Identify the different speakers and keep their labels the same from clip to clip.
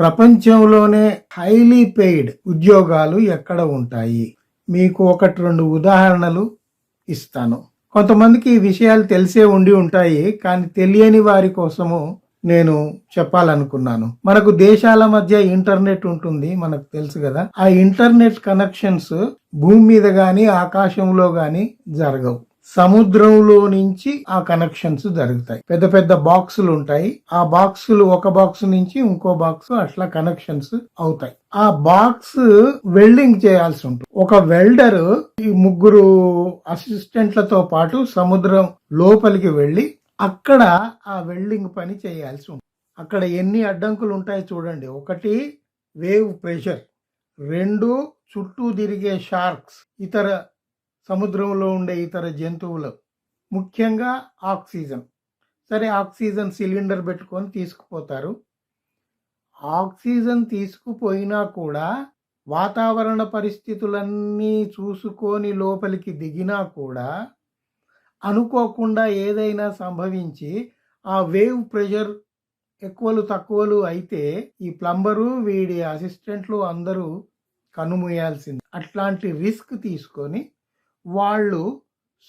Speaker 1: ప్రపంచంలోనే highly paid ఉద్యోగాలు ఎక్కడ ఉంటాయి? మీకు ఒకటి రెండు ఉదాహరణలు ఇస్తాను. కొంతమందికి ఈ విషయాలు తెలిసే ఉండి ఉంటాయి కానీ తెలియని వారి కోసము నేను చెప్పాలనుకున్నాను. మనకు దేశాల మధ్య ఇంటర్నెట్ ఉంటుంది మనకు తెలుసు కదా. ఆ ఇంటర్నెట్ కనెక్షన్స్ భూమి మీద కానీ ఆకాశంలో కానీ జరగవు. సముద్రంలో నుంచి ఆ కనెక్షన్స్ జరుగుతాయి. పెద్ద పెద్ద బాక్సులు ఉంటాయి. ఆ బాక్సులు ఒక బాక్స్ నుంచి ఇంకో బాక్స్ అట్లా కనెక్షన్స్ అవుతాయి. ఆ బాక్స్ వెల్డింగ్ చేయాల్సి ఉంటుంది. ఒక వెల్డర్ ఈ ముగ్గురు అసిస్టెంట్లతో పాటు సముద్రం లోపలికి వెళ్ళి అక్కడ ఆ వెల్డింగ్ పని చేయాల్సి ఉంటుంది. అక్కడ ఎన్ని అడ్డంకులు ఉంటాయి చూడండి. ఒకటి వేవ్ ప్రెషర్ రెండు చుట్టూ తిరిగే షార్క్స్ ఇతర సముద్రంలో ఉండే ఇతర జంతువులు ముఖ్యంగా ఆక్సిజన్. సరే ఆక్సిజన్ సిలిండర్ పెట్టుకొని తీసుకుపోతారు. ఆక్సిజన్ తీసుకుపోయినా కూడా వాతావరణ పరిస్థితులన్నీ చూసుకొని లోపలికి దిగినా కూడా అనుకోకుండా ఏదైనా సంభవించి ఆ వేవ్ ప్రెషర్ ఎక్కువలు తక్కువలు అయితే ఈ ప్లంబరు వీడి అసిస్టెంట్లు అందరూ కనుమూయాల్సింది. అట్లాంటి రిస్క్ తీసుకొని వాళ్ళు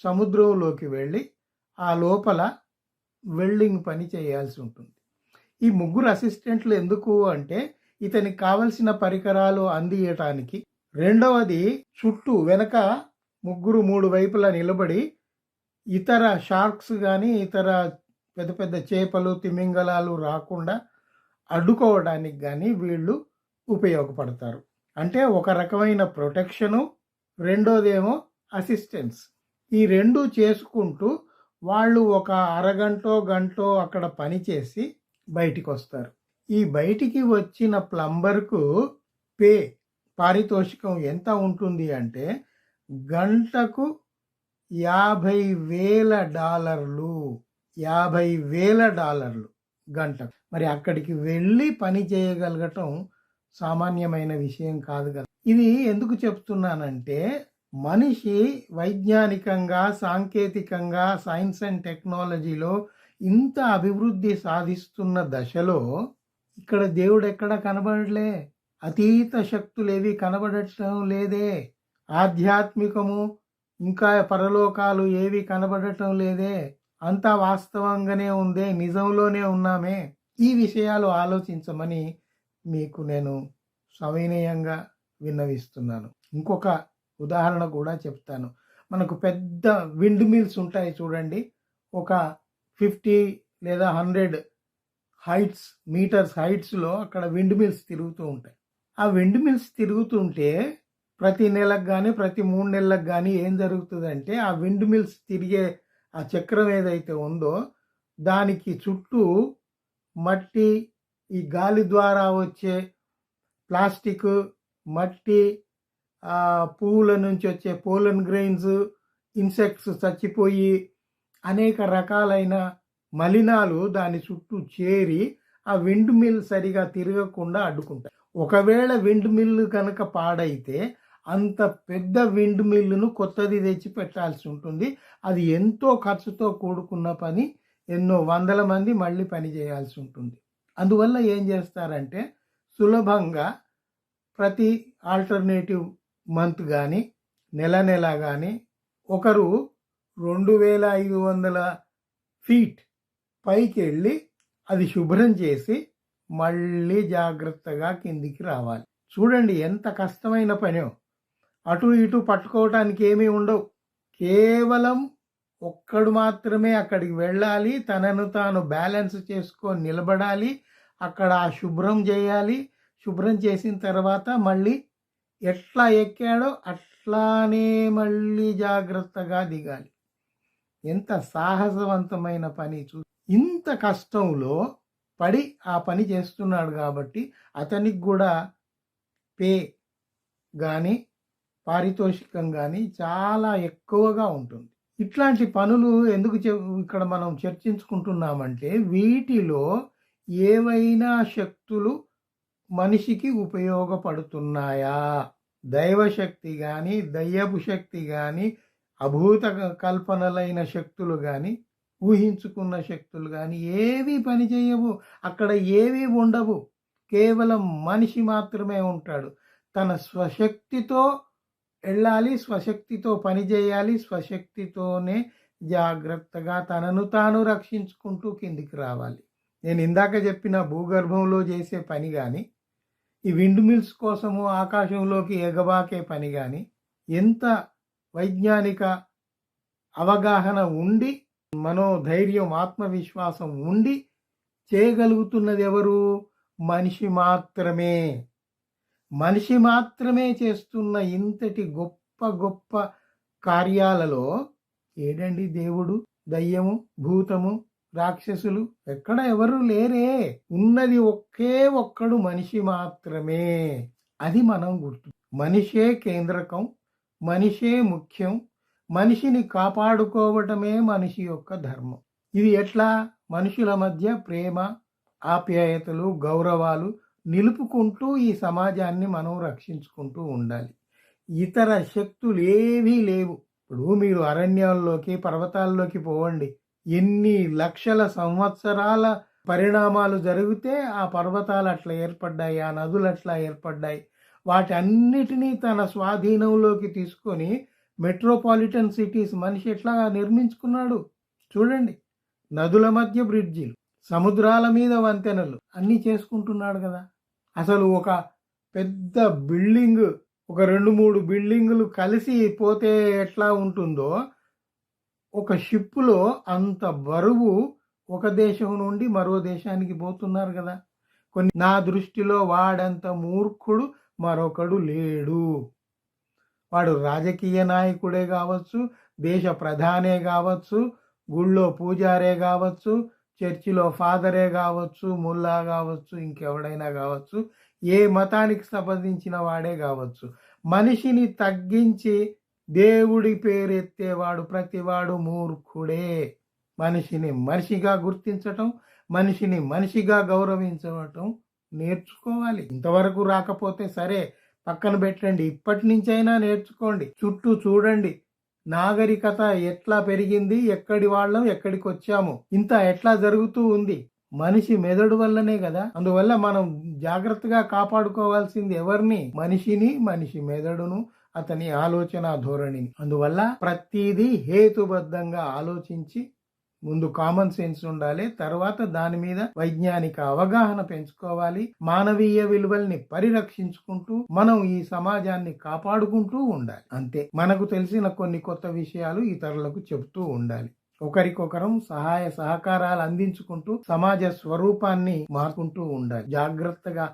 Speaker 1: సముద్రంలోకి వెళ్ళి ఆ లోపల వెల్డింగ్ పని చేయాల్సి ఉంటుంది. ఈ ముగ్గురు అసిస్టెంట్లు ఎందుకు అంటే ఇతనికి కావలసిన పరికరాలు అందియటానికి. రెండవది చుట్టూ వెనక ముగ్గురు మూడు వైపులా నిలబడి ఇతర షార్క్స్ కానీ ఇతర పెద్ద పెద్ద చేపలు తిమింగలాలు రాకుండా అడ్డుకోవడానికి కానీ వీళ్ళు ఉపయోగపడతారు. అంటే ఒక రకమైన ప్రొటెక్షను రెండోదేమో అసిస్టెన్స్ ఈ రెండు చేసుకుంటూ వాళ్ళు ఒక అరగంటో గంటో అక్కడ పని చేసి బయటికి వస్తారు ఈ బయటికి వచ్చిన ప్లంబర్కు పే పారితోషికం ఎంత ఉంటుంది అంటే గంటకు యాభై వేల డాలర్లు యాభై వేల డాలర్లు గంట మరి అక్కడికి వెళ్ళి పని చేయగలగటం సామాన్యమైన విషయం కాదు కదా. ఇది ఎందుకు చెప్తున్నానంటే మనిషి వైజ్ఞానికంగా సాంకేతికంగా సైన్స్ అండ్ టెక్నాలజీలో ఇంత అభివృద్ధి సాధిస్తున్న దశలో ఇక్కడ దేవుడు ఎక్కడ కనబడలే? అతీత శక్తులేవి కనబడటం లేదే. ఆధ్యాత్మికము ఇంకా పరలోకాలు ఏవి కనబడటం లేదే. అంతా వాస్తవంగానే ఉందే నిజంలోనే ఉన్నామే. ఈ విషయాలు ఆలోచించమని మీకు నేను సవినయంగా విన్నవిస్తున్నాను. ఇంకొక ఉదాహరణ కూడా చెప్తాను. మనకు పెద్ద విండ్ మిల్స్ ఉంటాయి చూడండి. ఒక ఫిఫ్టీ లేదా హండ్రెడ్ హైట్స్ మీటర్స్ హైట్స్లో అక్కడ విండ్ మిల్స్ తిరుగుతూ ఉంటాయి. ఆ విండ్ మిల్స్ తిరుగుతుంటే ప్రతి నెలకు కానీ ప్రతి మూడు నెలలకు కానీ ఏం జరుగుతుందంటే ఆ విండ్ మిల్స్ తిరిగే ఆ చక్రం ఏదైతే ఉందో దానికి చుట్టూ మట్టి ఈ గాలి ద్వారా వచ్చే ప్లాస్టిక్ మట్టి పువ్వుల నుంచి వచ్చే పోలన్ గ్రెయిన్స్ ఇన్సెక్ట్స్ చచ్చిపోయి అనేక రకాలైన మలినాలు దాని చుట్టూ చేరి ఆ విండ్ మిల్ సరిగా తిరగకుండా అడ్డుకుంటాయి. ఒకవేళ విండ్ మిల్ కనుక పాడైతే అంత పెద్ద విండ్ మిల్లును కొత్తది తెచ్చి పెట్టాల్సి ఉంటుంది. అది ఎంతో ఖర్చుతో కూడుకున్న పని ఎన్నో వందల మంది మళ్ళీ పని చేయాల్సి ఉంటుంది. అందువల్ల ఏం చేస్తారంటే సులభంగా ప్రతి ఆల్టర్నేటివ్ మంత్ కానీ నెల నెల కానీ ఒకరు రెండు వేల ఐదు వందల ఫీట్ పైకి వెళ్ళి అది శుభ్రం చేసి మళ్ళీ జాగ్రత్తగా కిందికి రావాలి. చూడండి ఎంత కష్టమైన పనో. అటు ఇటు పట్టుకోవటానికి ఏమీ ఉండవు. కేవలం ఒక్కడు మాత్రమే అక్కడికి వెళ్ళాలి. తనను తాను బ్యాలెన్స్ చేసుకొని నిలబడాలి. అక్కడ ఆ శుభ్రం చేయాలి. శుభ్రం చేసిన తర్వాత మళ్ళీ ఎట్లా ఎక్కాడో అట్లానే మళ్ళీ జాగ్రత్తగా దిగాలి. ఎంత సాహసవంతమైన పని చూ ఇంత కష్టంలో పడి ఆ పని చేస్తున్నాడు కాబట్టి అతనికి కూడా పే కానీ పారితోషికం కానీ చాలా ఎక్కువగా ఉంటుంది. ఇట్లాంటి పనులు ఎందుకు చె- ఇక్కడ మనం చర్చించుకుంటున్నామంటే వీటిలో ఏవైనా శక్తులు మనిషికి ఉపయోగపడుతున్నాయా? దైవశక్తి కానీ దయ్యపు శక్తి కానీ అభూత కల్పనలైన శక్తులు కానీ ఊహించుకున్న శక్తులు కానీ ఏవి పని చేయవు. అక్కడ ఏవి ఉండవు. కేవలం మనిషి మాత్రమే ఉంటాడు. తన స్వశక్తితో వెళ్ళాలి స్వశక్తితో పని చేయాలి స్వశక్తితోనే జాగ్రత్తగా తనను తాను రక్షించుకుంటూ కిందికి రావాలి. నేను ఇందాక చెప్పిన భూగర్భంలో చేసే పని కానీ ఈ విండ్ మిల్స్ కోసము ఆకాశంలోకి ఎగబాకే పని కానీ ఎంత వైజ్ఞానిక అవగాహన ఉండి మనోధైర్యం ఆత్మవిశ్వాసం ఉండి చేయగలుగుతున్నది ఎవరు మనిషి మాత్రమే. మనిషి మాత్రమే చేస్తున్న ఇంతటి గొప్ప గొప్ప కార్యాలలో ఏడండి దేవుడు? దయ్యము భూతము రాక్షసులు ఎక్కడ ఎవరు లేరే. ఉన్నది ఒకే ఒక్కడు మనిషి మాత్రమే. అది మనం గుర్తు మనిషే కేంద్రకం మనిషే ముఖ్యం మనిషిని కాపాడుకోవటమే మనిషి యొక్క ధర్మం. ఇది ఎట్లా? మనుషుల మధ్య ప్రేమ ఆప్యాయతలు గౌరవాలు నిలుపుకుంటూ ఈ సమాజాన్ని మనం రక్షించుకుంటూ ఉండాలి. ఇతర శక్తులు ఏవీ లేవు. ఇప్పుడు మీరు అరణ్యాల్లోకి పర్వతాల్లోకి పోవండి. ఎన్ని లక్షల సంవత్సరాల పరిణామాలు జరిగితే ఆ పర్వతాలు అట్లా ఏర్పడ్డాయి ఆ నదులు అట్లా ఏర్పడ్డాయి. వాటి అన్నిటినీ తన స్వాధీనంలోకి తీసుకొని మెట్రోపాలిటన్ సిటీస్ మనిషి ఎట్లా నిర్మించుకున్నాడు? చూడండి. నదుల మధ్య బ్రిడ్జిలు సముద్రాల మీద వంతెనలు అన్నీ చేసుకుంటున్నాడు కదా. అసలు ఒక పెద్ద బిల్డింగ్ ఒక రెండు మూడు బిల్డింగులు కలిసి పోతే ఎట్లా ఉంటుందో ఒక షిప్పులో అంత బరువు ఒక దేశం నుండి మరో దేశానికి పోతున్నారు కదా. కొన్ని నా దృష్టిలో వాడంత మూర్ఖుడు మరొకడు లేడు. వాడు రాజకీయ నాయకుడే కావచ్చు దేశ ప్రధానే కావచ్చు గుళ్ళో పూజారే కావచ్చు చర్చిలో ఫాదరే కావచ్చు ముల్లా కావచ్చు ఇంకెవడైనా కావచ్చు ఏ మతానికి సంబంధించిన వాడే కావచ్చు. మనిషిని తగ్గించి దేవుడి పేరెత్తేవాడు ప్రతివాడు మూర్ఖుడే. మనిషిని మనిషిగా గుర్తించటం మనిషిని మనిషిగా గౌరవించటం నేర్చుకోవాలి. ఇంతవరకు రాకపోతే సరే పక్కన పెట్టండి. ఇప్పటి నుంచైనా నేర్చుకోండి. చుట్టూ చూడండి. నాగరికత ఎట్లా పెరిగింది? ఎక్కడి వాళ్ళం? ఎక్కడికి వచ్చాము? ఇంత ఎట్లా జరుగుతూ ఉంది? మనిషి మెదడు వల్లనే కదా. అందువల్ల మనం జాగ్రత్తగా కాపాడుకోవాల్సింది ఎవరిని? మనిషిని మనిషి మెదడును అతని ఆలోచన ధోరణిని. అందువల్ల ప్రతిదీ హేతుబద్ధంగా ఆలోచించి ముందు కామన్ సెన్స్ ఉండాలి తర్వాత దాని మీద వైజ్ఞానిక అవగాహన పెంచుకోవాలి మానవీయ విలువల్ని పరిరక్షించుకుంటూ మనం ఈ సమాజాన్ని కాపాడుకుంటూ ఉండాలి. అంతే. మనకు తెలిసిన కొన్ని కొత్త విషయాలు ఇతరులకు చెబుతూ ఉండాలి. ఒకరికొకరం సహాయ సహకారాలు అందించుకుంటూ సమాజ స్వరూపాన్ని మార్చుకుంటూ ఉండాలి. జాగ్రత్తగా